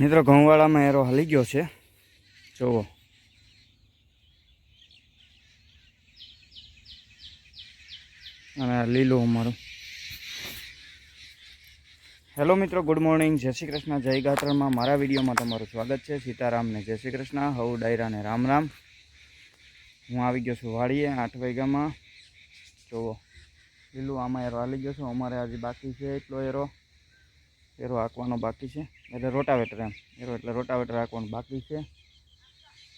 મિત્રો, ઘઉંવાળામાં એરો હાલી ગયો છે. જુઓ અને લીલું અમારું. હેલો મિત્રો, ગુડ મોર્નિંગ. જય શ્રી કૃષ્ણ. જય ગાત્રણમાં મારા વિડીયોમાં તમારું સ્વાગત છે. સીતારામને જય શ્રી કૃષ્ણ. હવ ડાયરાને રામ રામ. હું આવી ગયો છું વાડીએ, આઠ વાગ્યામાં. જુઓ લીલું આમાં એરો હાલી ગયો છું. અમારે આજે બાકી છે એટલો એરો. એરો હાંકવાનો બાકી છે. એટલે રોટાવેટર એમ. એરો એટલે રોટાવેટર હાંકવાનું બાકી છે.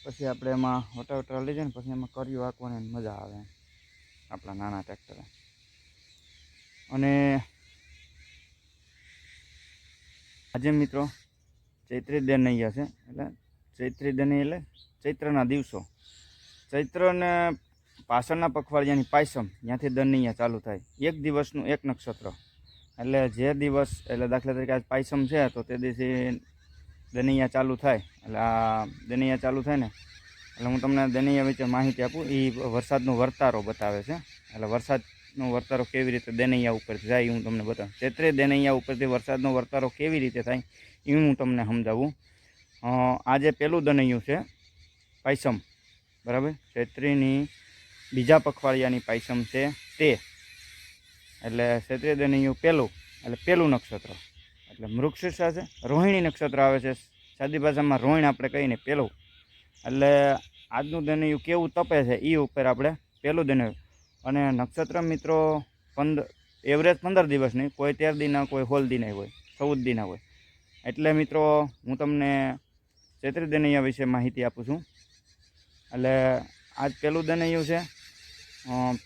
પછી આપણે એમાં રોટાવેટર લઈ જાય ને પછી એમાં કર્યું હાંકવાની મજા આવે આપણા નાના ટ્રેક્ટરે અને આજે મિત્રો ચૈત્રી દનૈયા છે. એટલે ચૈત્રી દનૈયા એટલે ચૈત્રના દિવસો. ચૈત્રને પાછળના પખવાડિયાની પાયસમ ત્યાંથી દનૈયા ચાલુ થાય. એક દિવસનું એક નક્ષત્ર. એટલે જે દિવસ, એટલે દાખલા તરીકે આજ પાયસમ છે, તો તે દિવસે દનૈયા ચાલુ થાય. એટલે આ દનૈયા ચાલુ થાય ને, એટલે હું તમને દનૈયા વિશે માહિતી આપું. એ વરસાદનો વર્તારો બતાવે છે. એટલે વરસાદનો વર્તારો કેવી રીતે દનૈયા ઉપરથી જાય હું તમને બતાવું. ચૈત્રે દનૈયા ઉપરથી વરસાદનો વર્તારો કેવી રીતે થાય એ હું તમને સમજાવું. આજે પહેલું દનૈયું છે, પાયસમ. બરાબર? ચૈત્રીની બીજા પખવાડિયાની પાયસમ છે તે. એટલે ક્ષત્રિય દનૈયું પહેલું એટલે પહેલું નક્ષત્ર. એટલે મૃક્ષ છે, રોહિણી નક્ષત્ર આવે છે. સાદી ભાષામાં રોહિણ આપણે કહીને પહેલું એટલે આજનું દનૈયું કેવું તપે છે એ ઉપર આપણે પહેલું દનૈયું અને નક્ષત્ર મિત્રો પંદર એવરેજ પંદર દિવસની કોઈ તેર દિના કોઈ હોલ દિના હોય, ચૌદ દિના હોય. એટલે મિત્રો, હું તમને ચૈત્રી દનૈયા વિશે માહિતી આપું છું. એટલે આજ પહેલું દનૈયું છે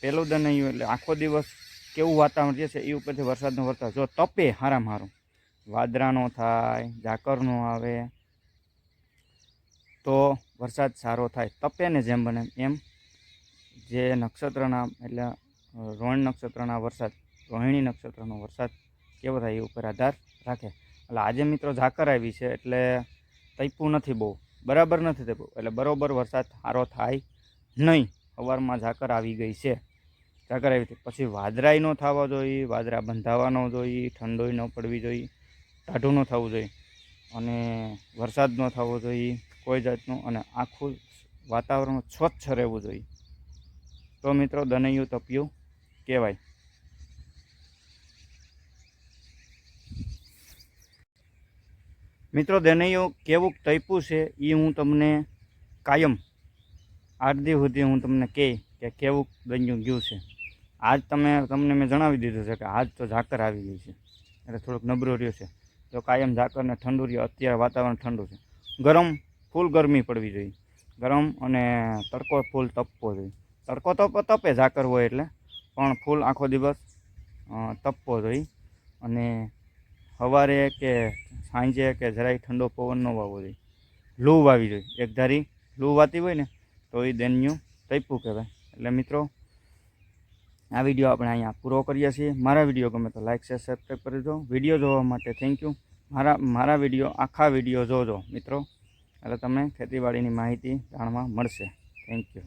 પહેલું દનૈયું એટલે આખો દિવસ કેવું વાતાવરણ જે છે એ ઉપરથી વરસાદનો વરસાદ. જો તપે હારામ હારું. વાદરાનો થાય ઝાકરનો આવે, તો વરસાદ સારો થાય. તપે ને જેમ બને એમ. જે નક્ષત્રના, એટલે રોહિણ નક્ષત્રના વરસાદ, રોહિણી નક્ષત્રનો વરસાદ કેવો થાય એ ઉપર આધાર રાખે. એટલે આજે મિત્રો ઝાકર આવી છે એટલે તૈપું નથી બહુ. બરાબર નથી તૈપું એટલે બરોબર વરસાદ સારો થાય નહીં. સવારમાં ઝાકર આવી ગઈ છે. ઝાકર આવી હતી. પછી વાદરાય ન થવા જોઈએ વાદરા બંધાવા ન જોઈએ ઠંડોય ન પડવી જોઈએ ટાઢું ન થવું જોઈએ અને વરસાદ ન થવો જોઈએ કોઈ જાતનું અને આખું વાતાવરણ સ્વચ્છ રહેવું જોઈએ તો મિત્રો દનૈયું તપ્યું કહેવાય. મિત્રો દનૈયું કેવું તપ્યું છે એ હું તમને કાયમ આઠ દી સુધી હું તમને કહે કે કેવું દન્યું ગયું છે. આજ તમે, તમને મેં જણાવી દીધું છે કે આજ તો ઝાકર આવી ગઈ છે. એટલે થોડુંક નબળું રહ્યું છે. તો કાયમ ઝાકરને ઠંડુ રહ્યું, અત્યારે વાતાવરણ ઠંડુ છે. ગરમ, ફૂલ ગરમી પડવી જોઈએ. ગરમ અને તડકો ફૂલ તપવો જોઈએ. તડકો તો તપે ઝાકર હોય એટલે, પણ ફૂલ આખો દિવસ તપવો જોઈએ. અને સવારે કે સાંજે કે જરાય ઠંડો પવન ન વાવવો જોઈએ. લૂ વાવી જોઈએ. એક ધારી લૂ વાતી હોય ને, તો એ દેન્યું તૈપું કહેવાય. એટલે મિત્રો આ વીડિયો આપણે અહીંયા પૂરો કરીએ છીએ. મારા વીડિયો ગમે તો લાઇક શેર સબસ્ક્રાઈબ કરી દો વીડિયો જોવા માટે થેન્ક યુ મારા મારા વીડિયો, આખા વીડિયો જોજો મિત્રો. એટલે તમને ખેતીવાડીની માહિતી જાણવા મળશે. Thank you